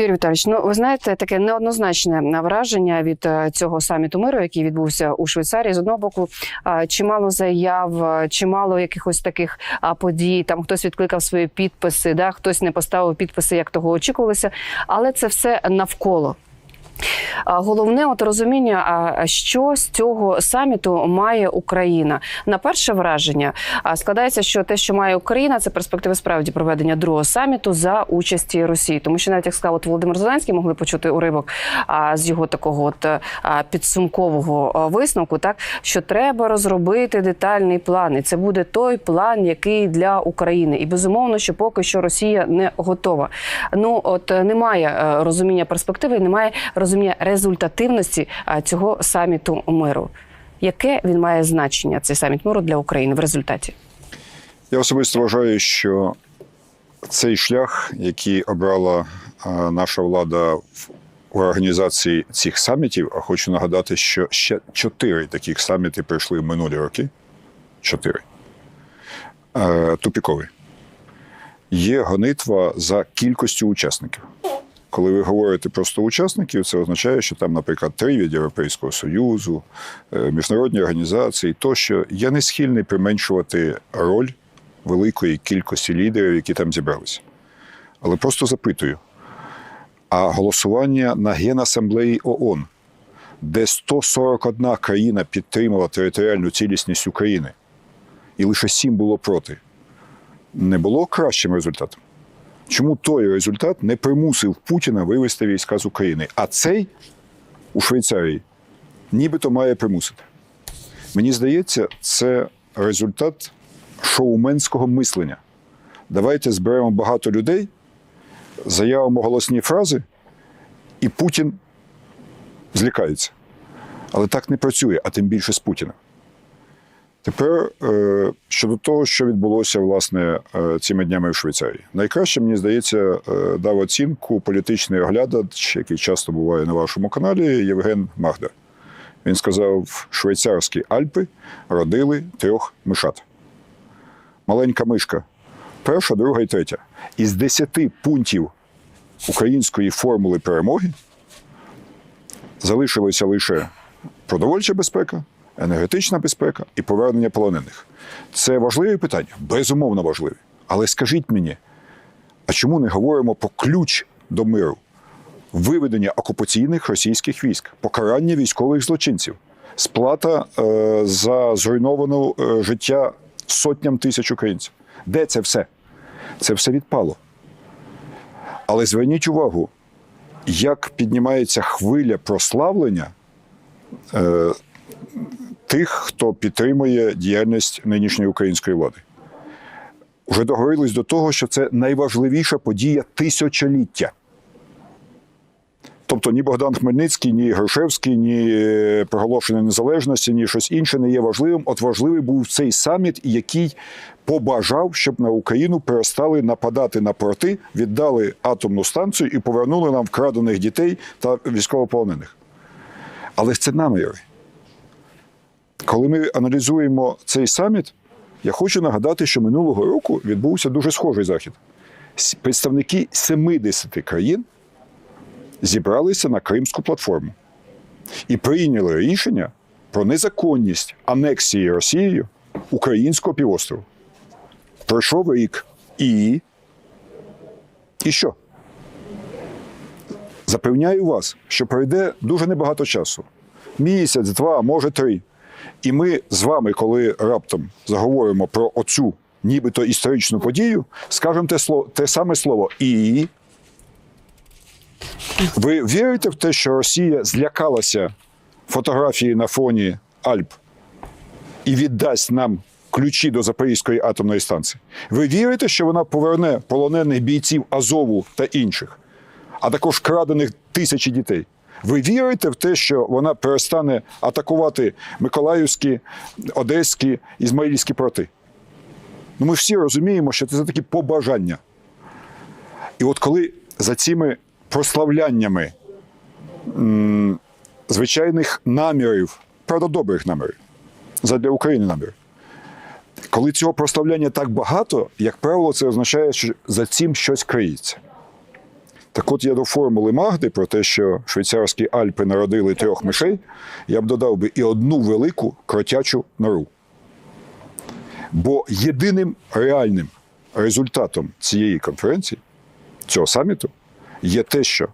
Юрій Віталійович, ну ви знаєте, таке неоднозначне враження від е, цього саміту миру, який відбувся у Швейцарії. З одного боку, е, чимало заяв, е, чимало якихось таких подій. Там хтось відкликав свої підписи, да хтось не поставив підписи, як того очікувалося, але це все навколо. Головне от розуміння, що з цього саміту має Україна. На перше враження складається, що те, що має Україна, це перспективи справді проведення другого саміту за участі Росії. Тому що навіть як сказав от Володимир Зеленський, могли почути уривок а, з його такого от а, підсумкового висновку, так що треба розробити детальний план, і це буде той план, який для України. І безумовно, що поки що Росія не готова. Ну от е, немає е, розуміння перспективи, немає розуміння результативності а, цього саміту миру. Яке він має значення цей саміт миру для України в результаті? Я особисто вважаю, що цей шлях, який обрала наша влада в організації цих самітів, а хочу нагадати, що ще чотири таких саміти пройшли в минулі роки. Чотири. Е, Тупіковий. Є гонитва за кількістю учасників. Коли ви говорите просто учасників, це означає, що там, наприклад, три від Європейського Союзу, е, міжнародні організації тощо. Я не схильний применшувати роль великої кількості лідерів, які там зібралися. Але просто запитую: а голосування на Генасамблеї ООН, де 141 країна підтримала територіальну цілісність України, і лише 7 було проти, не було кращим результатом? Чому той результат не примусив Путіна вивести війська з України, а цей у Швейцарії нібито має примусити? Мені здається, це результат шоуменського мислення. Давайте зберемо багато людей, заявимо голосні фрази, і Путін злякається. Але так не працює, а тим більше з Путіним. Тепер е, щодо того, що відбулося власне е, цими днями в Швейцарії, найкраще мені здається е, дав оцінку політичний оглядач, який часто буває на вашому каналі, Євген Магда. Він сказав: швейцарські Альпи родили трьох мишат. Маленька мишка, перша, друга і третя. Із десяти пунктів української формули перемоги залишилася лише продовольча безпека, енергетична безпека і повернення полонених. Це важливі питання? Безумовно важливі. Але скажіть мені, а чому не говоримо про ключ до миру? Виведення окупаційних російських військ, покарання військових злочинців, сплата е, за зруйноване е, життя сотням тисяч українців. Де це все? Це все відпало. Але зверніть увагу, як піднімається хвиля прославлення е, тих, хто підтримує діяльність нинішньої української влади. Вже договорились до того, що це найважливіша подія тисячоліття. Тобто ні Богдан Хмельницький, ні Грушевський, ні е, проголошення незалежності, ні щось інше не є важливим. От важливий був цей саміт, який побажав, щоб на Україну перестали нападати на порти, віддали атомну станцію і повернули нам вкрадених дітей та військовополонених. Але це наміри. Коли ми аналізуємо цей саміт, я хочу нагадати, що минулого року відбувся дуже схожий захід. Представники 70 країн зібралися на Кримську платформу і прийняли рішення про незаконність анексії Росією українського півострову. Пройшов рік і. І що? Запевняю вас, що пройде дуже небагато часу. Місяць, два, може три. І ми з вами, коли раптом заговоримо про оцю нібито історичну подію, скажемо те, слово, те саме слово і. Ви вірите в те, що Росія злякалася фотографії на фоні Альп і віддасть нам ключі до Запорізької атомної станції? Ви вірите, що вона поверне полонених бійців Азову та інших, а також крадених тисячі дітей? Ви вірите в те, що вона перестане атакувати Миколаївські, Одеські, Ізмаїльські порти? Ну, ми всі розуміємо, що це такі побажання. І от коли за цими прославляннями м, звичайних намірів, правда, добрих намірів, задля України намірів, коли цього прославляння так багато, як правило, це означає, що за цим щось криється. Так от я до формули Магди про те, що швейцарські Альпи народили трьох мишей, я б додав би і одну велику кротячу нору. Бо єдиним реальним результатом цієї конференції, цього саміту, є те, що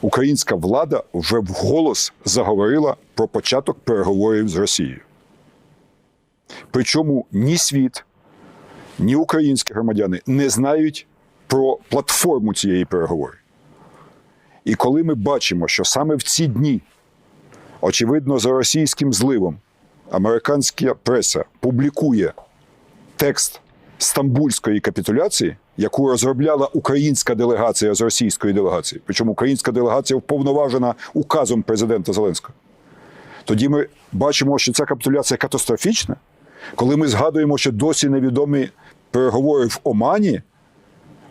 українська влада вже вголос заговорила про початок переговорів з Росією. Причому ні світ, ні українські громадяни не знають про платформу цієї переговорів. І коли ми бачимо, що саме в ці дні, очевидно, за російським зливом, американська преса публікує текст стамбульської капітуляції, яку розробляла українська делегація з російської делегації, причому українська делегація вповноважена указом президента Зеленського. Тоді ми бачимо, що ця капітуляція катастрофічна. Коли ми згадуємо, що досі невідомі переговори в Омані,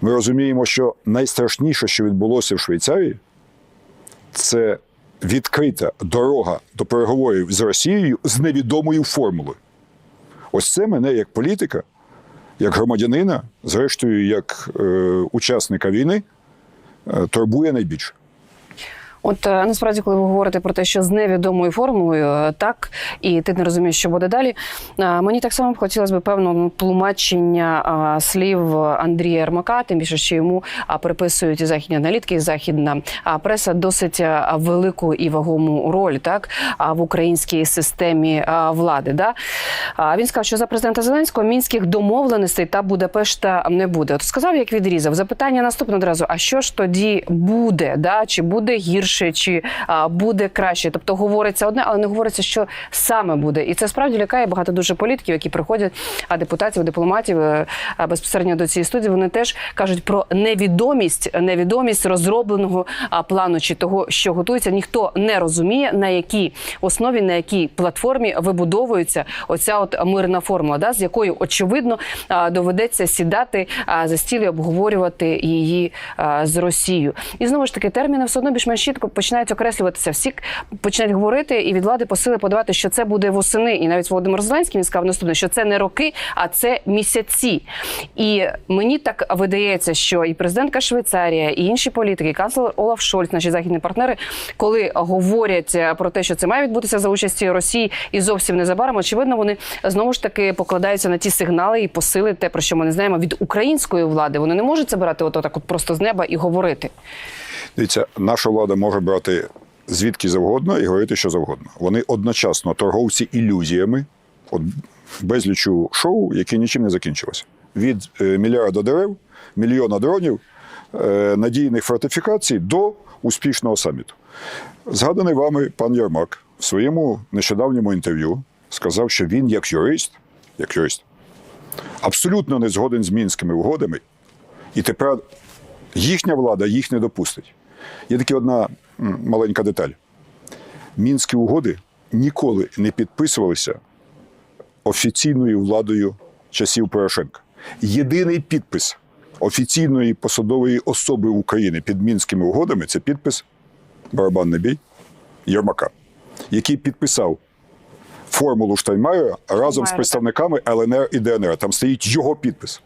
ми розуміємо, що найстрашніше, що відбулося в Швейцарії, це відкрита дорога до переговорів з Росією з невідомою формулою. Ось це мене як політика, як громадянина, зрештою, як е, учасника війни, е, турбує найбільше. От е, насправді, коли ви говорите про те, що з невідомою формулою, е, так і ти не розумієш, що буде далі. е, Мені так само б хотілося б певного тлумачення е, слів Андрія Ермака, тим більше, що йому приписують західні аналітики, західна преса досить велику і вагому роль так в українській системі влади. Да? Він сказав, що за президента Зеленського мінських домовленостей та Будапешта не буде. От сказав, як відрізав. Запитання наступне одразу: а що ж тоді буде? Да? Чи буде гірше, чи а, буде краще? Тобто говориться одне, але не говориться, що саме буде. І це справді лякає багато дуже політиків, які приходять, а депутатів, дипломатів е, а, безпосередньо до цієї студії. Вони теж кажуть про невідомість, невідомість розробленого а, плану чи того, що готується. Ніхто не розуміє на якій основі, на якій платформі вибудовується оця от мирна формула, да, з якою очевидно а, доведеться сідати а, за стіл і обговорювати її а, з Росією. І знову ж таки терміни все одно більш-менш чітко починають окреслюватися. Всі починають говорити і від влади посили подавати, що це буде восени. І навіть Володимир Зеленський він сказав наступне, що це не роки, а це місяці. І мені так видається, що і президентка Швейцарія, і інші політики, і канцлер Олаф Шольц, наші західні партнери, коли говорять е, про те, що це має відбутися за участі Росії, і зовсім незабаром, очевидно, вони знову ж таки покладаються на ті сигнали і посили, те про що ми не знаємо від української влади. Вони не можуть це брати ото так от просто з неба і говорити. Дивіться, наша влада може брати звідки завгодно і говорити що завгодно. Вони одночасно торговці ілюзіями, от безлічу шоу, які нічим не закінчилося. Від е, мільярда дерев, мільйона дронів, е, надійних фортифікацій до успішного саміту. Згаданий вами пан Ярмак в своєму нещодавньому інтерв'ю сказав, що він, як юрист, як юрист, абсолютно не згоден з мінськими угодами, і тепер їхня влада їх не допустить. Є така одна маленька деталь. Мінські угоди ніколи не підписувалися офіційною владою часів Порошенка. Єдиний підпис офіційної посадової особи України під мінськими угодами це підпис барабанний бій Єрмака, який підписав формулу Штайнмайера разом з представниками ЛНР і ДНР. Там стоїть його підпис.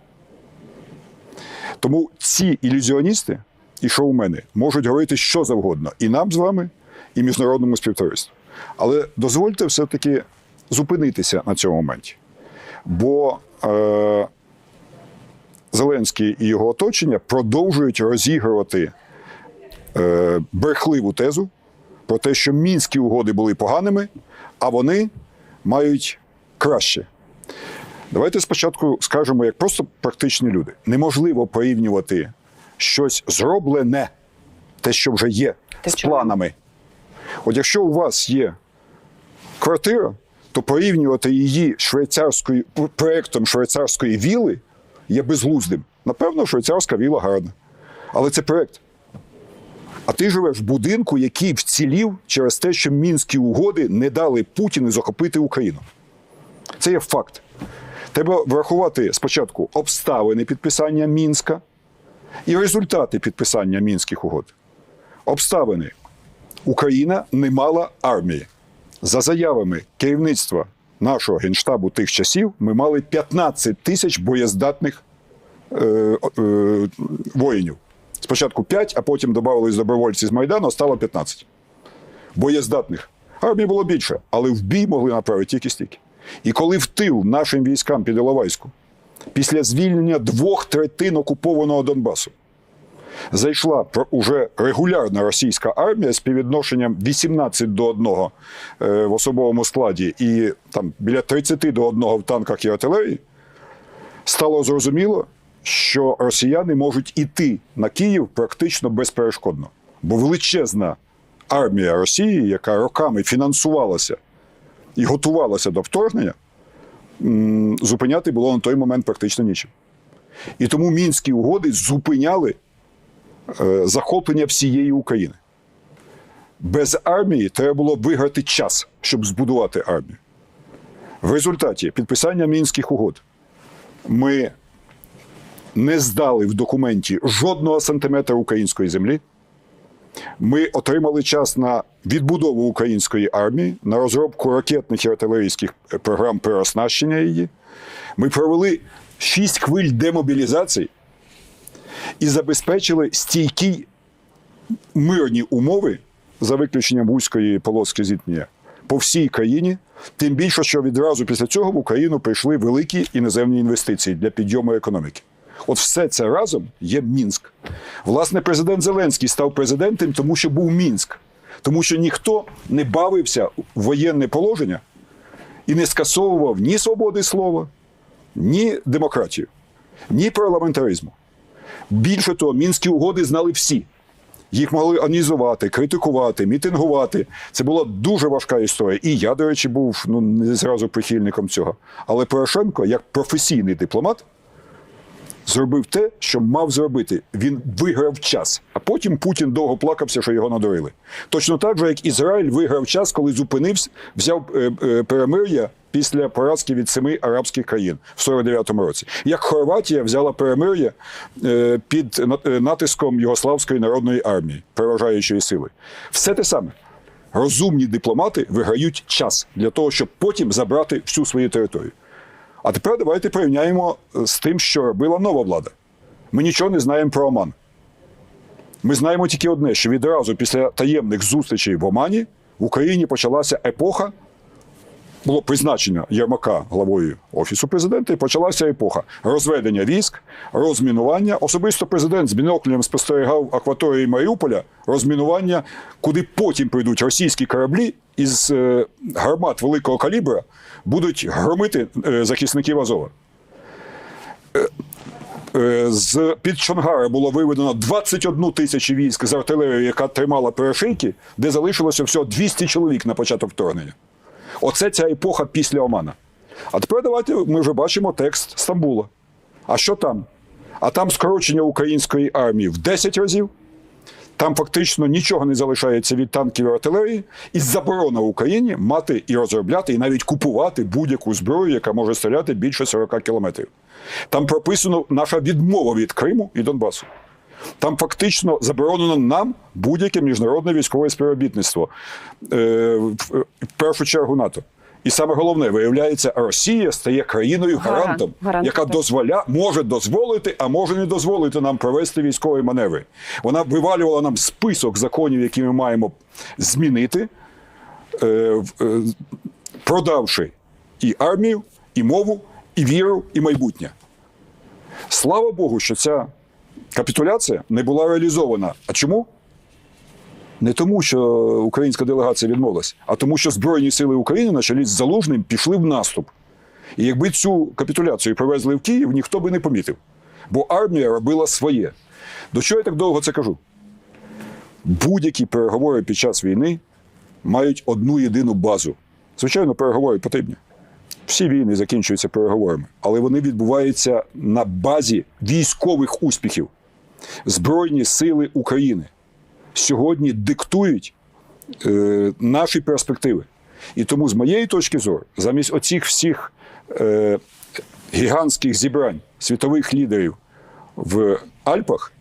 Тому ці ілюзіоністи і шоумени можуть говорити що завгодно і нам з вами, і міжнародному співтовариству. Але дозвольте все-таки зупинитися на цьому моменті. Бо е, Зеленський і його оточення продовжують розігрувати е, брехливу тезу про те, що мінські угоди були поганими, а вони мають краще. Давайте спочатку скажемо, як просто практичні люди. Неможливо порівнювати щось зроблене, те, що вже є, Те, з що планами. От якщо у вас є квартира, то порівнювати її швейцарською проєктом швейцарської віли є безглуздим. Напевно, швейцарська віла гарна. Але це проєкт. А ти живеш в будинку, який вцілів через те, що мінські угоди не дали Путіну захопити Україну. Це є факт. Треба врахувати спочатку обставини підписання Мінська і результати підписання мінських угод. Обставини. Україна не мала армії. За заявами керівництва нашого генштабу тих часів, ми мали 15 тисяч боєздатних е, е, воїнів, Спочатку 5, а потім додавались добровольці з Майдану, стало 15. Боєздатних. Армії було більше, але в бій могли направити тільки стільки. І коли в тил нашим військам під Іловайську, після звільнення двох третин окупованого Донбасу, зайшла уже регулярна російська армія з співвідношенням 18 до 1 е, в особовому складі і там біля 30 до 1 в танках і артилерії, стало зрозуміло, що росіяни можуть іти на Київ практично безперешкодно. Бо величезна армія Росії, яка роками фінансувалася і готувалася до вторгнення, зупиняти було на той момент практично нічим. І тому мінські угоди зупиняли е, захоплення всієї України. Без армії треба було виграти час, щоб збудувати армію. В результаті підписання мінських угод ми не здали в документі жодного сантиметра української землі. Ми отримали час на відбудову української армії, на розробку ракетних і артилерійських програм переоснащення її. Ми провели шість хвиль демобілізації і забезпечили стійкі мирні умови за виключенням вузької полоски зіткнення по всій країні. Тим більше, що відразу після цього в Україну прийшли великі іноземні інвестиції для підйому економіки. От все це разом є Мінськ. Власне, президент Зеленський став президентом, тому що був Мінськ, тому що ніхто не бавився в воєнне положення і не скасовував ні свободи слова, ні демократію, ні парламентаризму. Більше того, мінські угоди знали всі. Їх могли аналізувати, критикувати, мітингувати. Це була дуже важка історія. І я, до речі, був ну не зразу прихильником цього. Але Порошенко, як професійний дипломат, зробив те, що мав зробити. Він виграв час. А потім Путін довго плакався, що його надурили. Точно так же, як Ізраїль виграв час, коли зупинився, взяв е, е, перемир'я після поразки від семи арабських країн в 49-му році. Як Хорватія взяла перемир'я е, під на- натиском Югославської народної армії, переважаючої сили. Все те саме. Розумні дипломати виграють час для того, щоб потім забрати всю свою територію. А тепер давайте порівняємо е, з тим, що робила нова влада. Ми нічого не знаємо про Оман. Ми знаємо тільки одне: що відразу після таємних зустрічей в Омані в Україні почалася епоха. Було призначення Єрмака главою Офісу президента, і почалася епоха розведення військ, розмінування. Особисто президент з біноклем спостерігав акваторії Маріуполя, розмінування, куди потім прийдуть російські кораблі із е, гармат великого калібра, будуть громити е, захисників Азова. Е, З під Чонгара було виведено 21 тисячу військ з артилерії, яка тримала перешийки, де залишилося всього 200 чоловік на початок вторгнення. Оце ця епоха після Омана. А тепер давайте ми вже бачимо текст Стамбула. А що там? А там скорочення української армії в 10 разів. Там фактично нічого не залишається від танків і артилерії, і заборона Україні мати і розробляти, і навіть купувати будь-яку зброю, яка може стріляти більше 40 кілометрів. Там прописано наша відмова від Криму і Донбасу. Там фактично заборонено нам будь-яке міжнародне військове співробітництво, е, в, в першу чергу НАТО. І саме головне, виявляється, Росія стає країною гарантом, гарант, яка дозволя, може дозволити, а може не дозволити нам провести військові маневри. Вона вивалювала нам список законів, які ми маємо змінити, е, е, продавши і армію, і мову, і віру, і майбутнє. Слава Богу, що ця капітуляція не була реалізована. А чому? Не тому, що українська делегація відмовилась, а тому, що Збройні сили України на чолі з Залужним пішли в наступ. І якби цю капітуляцію привезли в Київ, ніхто би не помітив. Бо армія робила своє. До чого я так довго це кажу? Будь-які переговори під час війни мають одну єдину базу. Звичайно, переговори потрібні. Всі війни закінчуються переговорами, але вони відбуваються на базі військових успіхів. Збройні сили України сьогодні диктують е, наші перспективи. І тому, з моєї точки зору, замість оцих всіх е, гігантських зібрань світових лідерів в Альпах,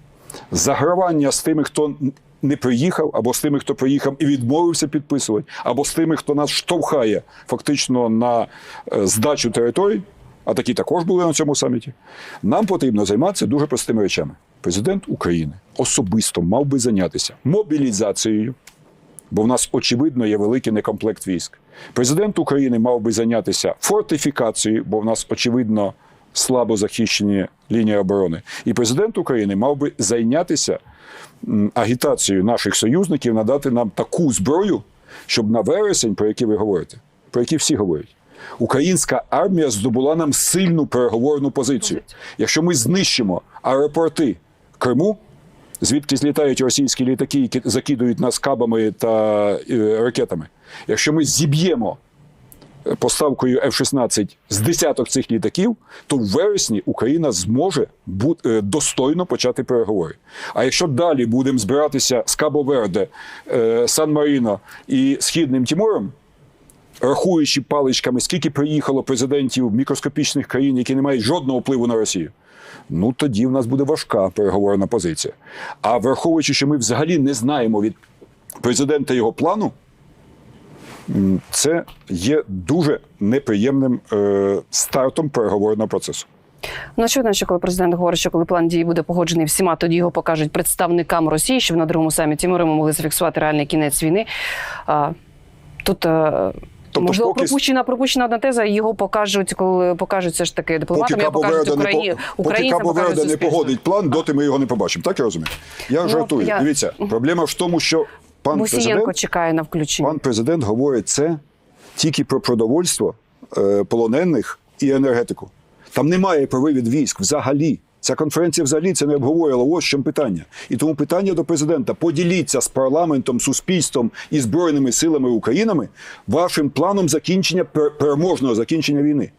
загравання з тими, хто не приїхав, або з тими, хто приїхав і відмовився підписувати, або з тими, хто нас штовхає фактично на е, здачу територій, а такі також були на цьому саміті. Нам потрібно займатися дуже простими речами. Президент України особисто мав би зайнятися мобілізацією, бо в нас очевидно є великий некомплект військ. Президент України мав би зайнятися фортифікацією, бо в нас очевидно слабо захищені лінії оборони. І президент України мав би зайнятися агітацією наших союзників надати нам таку зброю, щоб на вересень, про який ви говорите, про які всі говорять. Українська армія здобула нам сильну переговорну позицію. Якщо ми знищимо аеропорти Криму, звідки злітають російські літаки, які закидують нас кабами та е, ракетами. Якщо ми зіб'ємо е, поставкою F-16 з десяток цих літаків, то в вересні Україна зможе бу- е, достойно почати переговори. А якщо далі будемо збиратися з Кабо-Верде, Сан-Маріно і Східним Тімором, рахуючи паличками, скільки приїхало президентів мікроскопічних країн, які не мають жодного впливу на Росію. Ну тоді в нас буде важка переговорна позиція. А враховуючи, що ми взагалі не знаємо від президента його плану, це є дуже неприємним е, стартом переговорного процесу. Ну, очевидно, що коли президент говорить, що коли план дії буде погоджений всіма, тоді його покажуть представникам Росії, щоб на другому саміті миру ми могли зафіксувати реальний кінець війни. А, тут. е, Тобто Можливо, поки- пропущена пропущена одна теза, його покажуть, коли покажуть все ж таки дипломатам, я покажуть Україні, по- поки Кабо-Верде не погодить план, доти ми його не побачимо. Так я розумію? Я Ну, жартую. я- Дивіться, проблема в тому, що пан Мусієнко президент, чекає на включення. пан президент говорить це тільки про продовольство, е, полонених і енергетику. Там немає про вивід військ взагалі. Ця конференція взагалі це не обговорювала. Ось чому питання. І тому питання до президента: поділіться з парламентом, суспільством і збройними силами України вашим планом закінчення переможного закінчення війни.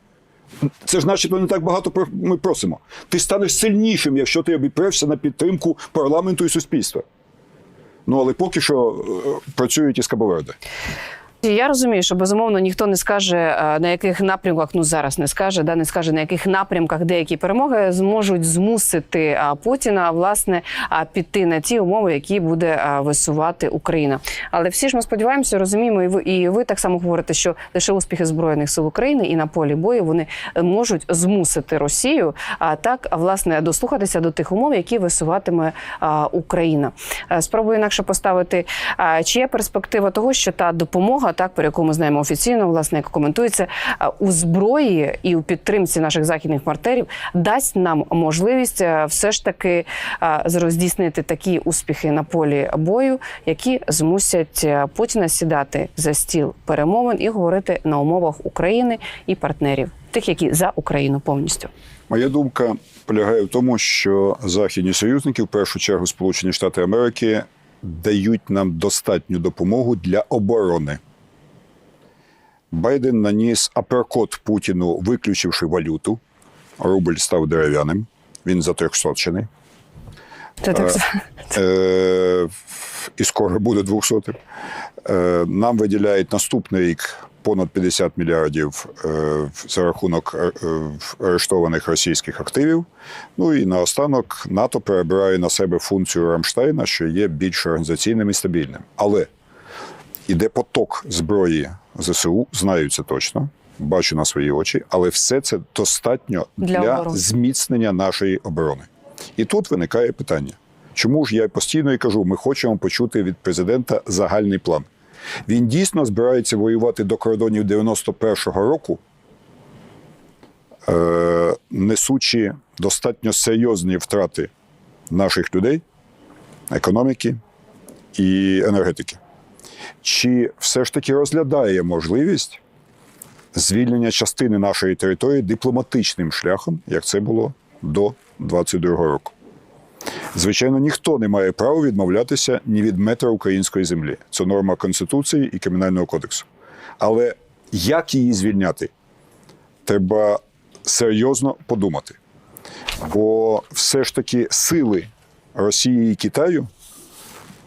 Це ж начебто не так багато ми просимо. Ти станеш сильнішим, якщо ти обіпрешся на підтримку парламенту і суспільства. Ну але поки що е, працюють із Кабоверде. Я розумію, що безумовно ніхто не скаже е, на яких напрямках, ну зараз не скаже, да не скаже на яких напрямках деякі перемоги зможуть змусити Путіна власне піти на ті умови, які буде висувати Україна. Але всі ж ми сподіваємося, розуміємо, і ви і ви так само говорите, що лише успіхи збройних сил України і на полі бою вони можуть змусити Росію а так власне дослухатися до тих умов, які висуватиме Україна. Е, Спробую інакше поставити, чи є перспектива того, що та допомога, так про яку ми знаємо офіційно, власне, як коментується у зброї і у підтримці наших західних партнерів, дасть нам можливість е, все ж таки а, здійснити такі успіхи на полі бою, які змусять е, Путіна сідати за стіл перемовин і говорити на умовах України і партнерів, тих, які за Україну повністю. Моя думка полягає в тому, що західні союзники, в першу чергу Сполучені Штати Америки, дають нам достатню допомогу для оборони. Байден наніс аперкот Путіну, виключивши валюту. Рубль став дерев'яним. Він за трьохсотчений. Це так Е, і скоро буде 200. Е, нам виділяють наступний рік понад 50 мільярдів е, за рахунок е, е, арештованих російських активів. Ну і наостанок НАТО перебирає на себе функцію Рамштайна, що є більш організаційним і стабільним. Але іде поток зброї ЗСУ, знаю це точно. Бачу на свої очі, але все це достатньо Для для, зміцнення нашої оборони. І тут виникає питання: чому ж я постійно і кажу, ми хочемо почути від президента загальний план. Він дійсно збирається воювати до кордонів 91-го року, е, несучи достатньо серйозні втрати наших людей, економіки і енергетики. Чи все ж таки розглядає можливість звільнення частини нашої території дипломатичним шляхом, як це було до 22-го року? Звичайно, ніхто не має права відмовлятися ні від метра української землі. Це норма Конституції і Кримінального кодексу. Але як її звільняти, треба серйозно подумати. Бо все ж таки сили Росії і Китаю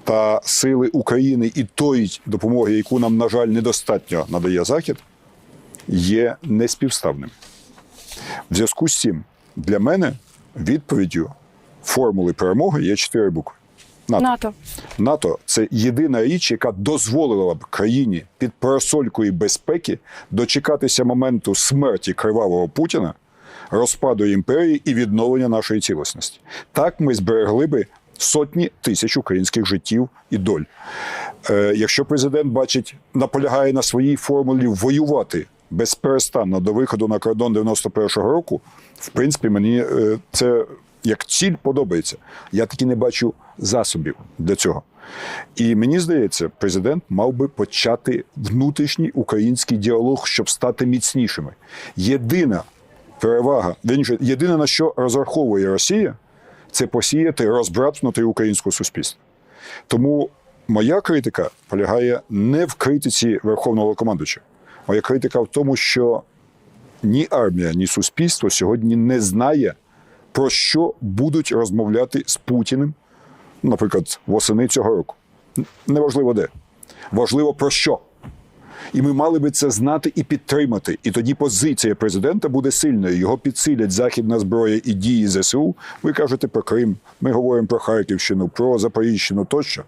та сили України і тої допомоги, яку нам, на жаль, недостатньо надає Захід, є неспівставним. В зв'язку з цим для мене відповіддю формули перемоги є чотири букви. НАТО. НАТО. НАТО це єдина річ, яка дозволила б країні під парасолькою безпеки дочекатися моменту смерті кривавого Путіна, розпаду імперії і відновлення нашої цілісності. Так ми зберегли би сотні тисяч українських життів і доль. Е, якщо президент бачить, наполягає на своїй формулі воювати безперестанно до виходу на кордон 91-го року, в принципі, мені е, це як ціль подобається. Я таки не бачу засобів для цього. І мені здається, президент мав би почати внутрішній український діалог, щоб стати міцнішими. Єдина перевага, єдине на що розраховує Росія, це посіяти розбрат внутрі українського суспільства. Тому моя критика полягає не в критиці верховного командувача. Моя критика в тому, що ні армія, ні суспільство сьогодні не знає, про що будуть розмовляти з Путіним, наприклад, восени цього року. Неважливо де. Важливо про що. І ми мали би це знати і підтримати. І тоді позиція президента буде сильною. Його підсилять західна зброя і дії ЗСУ. Ви кажете про Крим, ми говоримо про Харківщину, про Запоріжжяну тощо.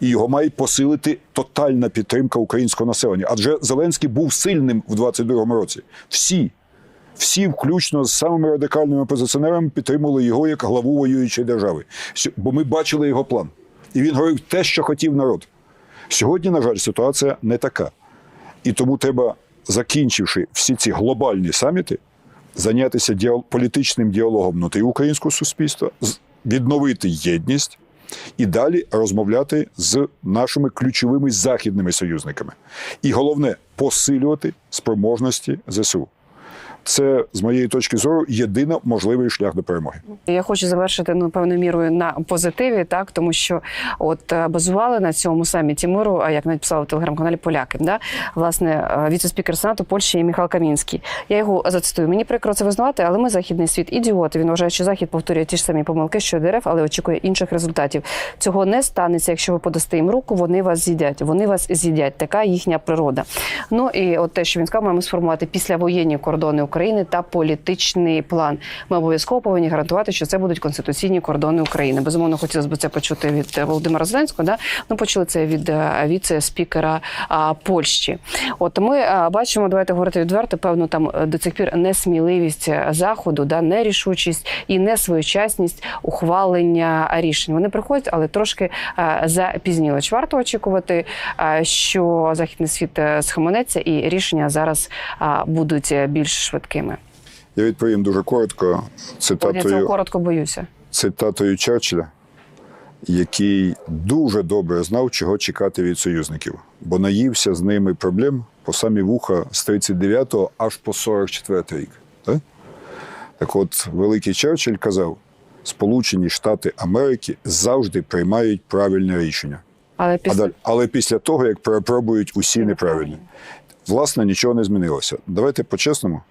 І його має посилити тотальна підтримка українського населення. Адже Зеленський був сильним в 22-му році. Всі, всі, включно з самими радикальними опозиціонерами, підтримували його як главу воюючої держави. Бо ми бачили його план. І він говорив те, що хотів народ. Сьогодні, на жаль, ситуація не така. І тому треба, закінчивши всі ці глобальні саміти, зайнятися діал- політичним діалогом внутрі українського суспільства, відновити єдність і далі розмовляти з нашими ключовими західними союзниками. І головне посилювати спроможності ЗСУ. Це, з моєї точки зору, єдино можливий шлях до перемоги. Я хочу завершити ну певною мірою на позитиві, так тому що от е, базували на цьому саміті миру, а як навіть в телеграм-каналі Поляки, да власне е, віце-спікер Сенату Польщі Міхал Камінський. Я його зацитую. Мені прикро це визнавати, але ми західний світ ідіоти. Він вважає, що захід повторює ті ж самі помилки, що ДРФ, але очікує інших результатів. Цього не станеться, якщо ви подасте їм руку, вони вас з'їдять. Вони вас з'їдять. Така їхня природа. Ну і от те, що він сказав, маємо сформувати післявоєнні кордони України та політичний план. Ми обов'язково повинні гарантувати, що це будуть конституційні кордони України. Безумовно, хотілося б це почути від е, Володимира Зеленського. Да? Ну, почули це від е, віце-спікера Польщі. От ми а, бачимо, давайте говорити відверто, певно, там е, до цих пір несміливість е, заходу, да, нерішучість і несвоєчасність ухвалення рішень. Вони приходять, але трошки е, запізніли. Чи варто очікувати, е, що західний світ е, схаменеться і рішення зараз будуть е, більш швидкими? Я відповім дуже коротко Я цього цитатою, коротко боюся. цитатою Черчилля, який дуже добре знав, чого чекати від союзників, бо наївся з ними проблем по самі вуха з 39-го аж по 44 рік. Так? так от, великий Черчилль казав: Сполучені Штати Америки завжди приймають правильне рішення. Але А після далі, але після того, як перепробують усі неправильні. Власне, нічого не змінилося. Давайте по-чесному.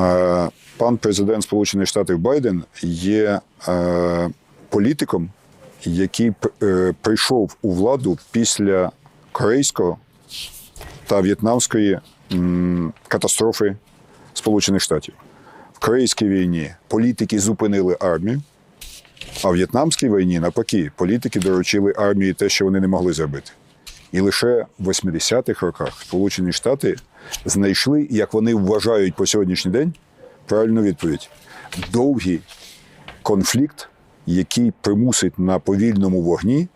Е, Пан президент Сполучених Штатів Байден є е, політиком, який е, прийшов у владу після корейського та в'єтнамської катастрофи Сполучених Штатів. В Корейській війні політики зупинили армію, а в В'єтнамській війні, навпаки, політики доручили армії те, що вони не могли зробити. І лише в 80-х роках Сполучені Штати знайшли, як вони вважають по сьогоднішній день, правильну відповідь: довгий конфлікт, який примусить на повільному вогні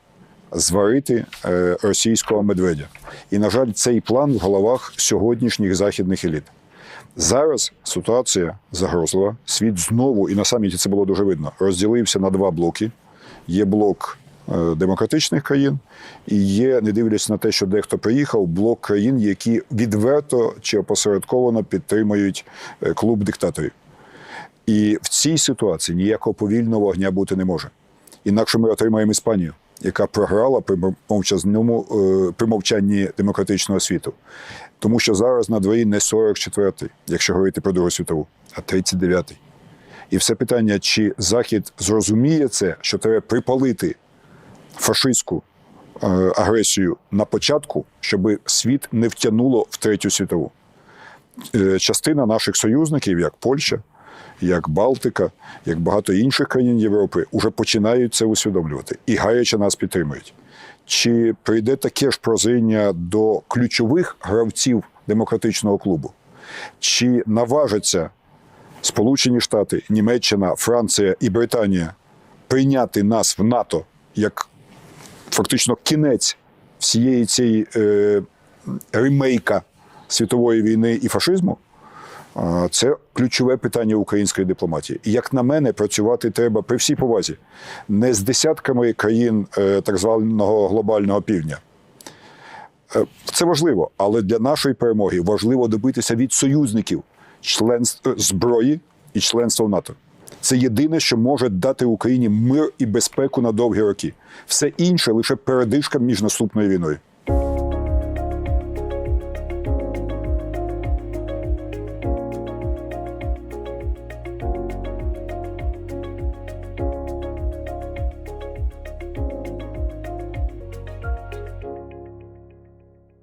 зварити е, російського медведя. І, на жаль, цей план в головах сьогоднішніх західних еліт. Зараз ситуація загрозлива. Світ знову, і на саміті це було дуже видно, розділився на два блоки. Є блок демократичних країн, і є, не дивлячись на те, що дехто приїхав, блок країн, які відверто чи опосередковано підтримують е, клуб диктаторів. І в цій ситуації ніякого повільного вогня бути не може. Інакше ми отримаємо Іспанію, яка програла при мовчазному е, при мовчанні демократичного світу. Тому що зараз на дворі не 44-й, якщо говорити про Другу світову, а 39-й. І все питання, чи Захід зрозуміє це, що треба припалити фашистську е, агресію на початку, щоб світ не втягнуло в третю світову. Е, частина наших союзників, як Польща, як Балтика, як багато інших країн Європи, вже починають це усвідомлювати і гаряче нас підтримують. Чи прийде таке ж прозріння до ключових гравців демократичного клубу? Чи наважаться Сполучені Штати, Німеччина, Франція і Британія прийняти нас в НАТО як фактично кінець всієї цієї е, ремейка світової війни і фашизму. Це ключове питання української дипломатії. І як на мене, працювати треба при всій повазі не з десятками країн е, так званого глобального півдня. Е, Це важливо, але для нашої перемоги важливо добитися від союзників членств е, зброї і членства в НАТО. Це єдине, що може дати Україні мир і безпеку на довгі роки. Все інше лише передишка між наступною війною.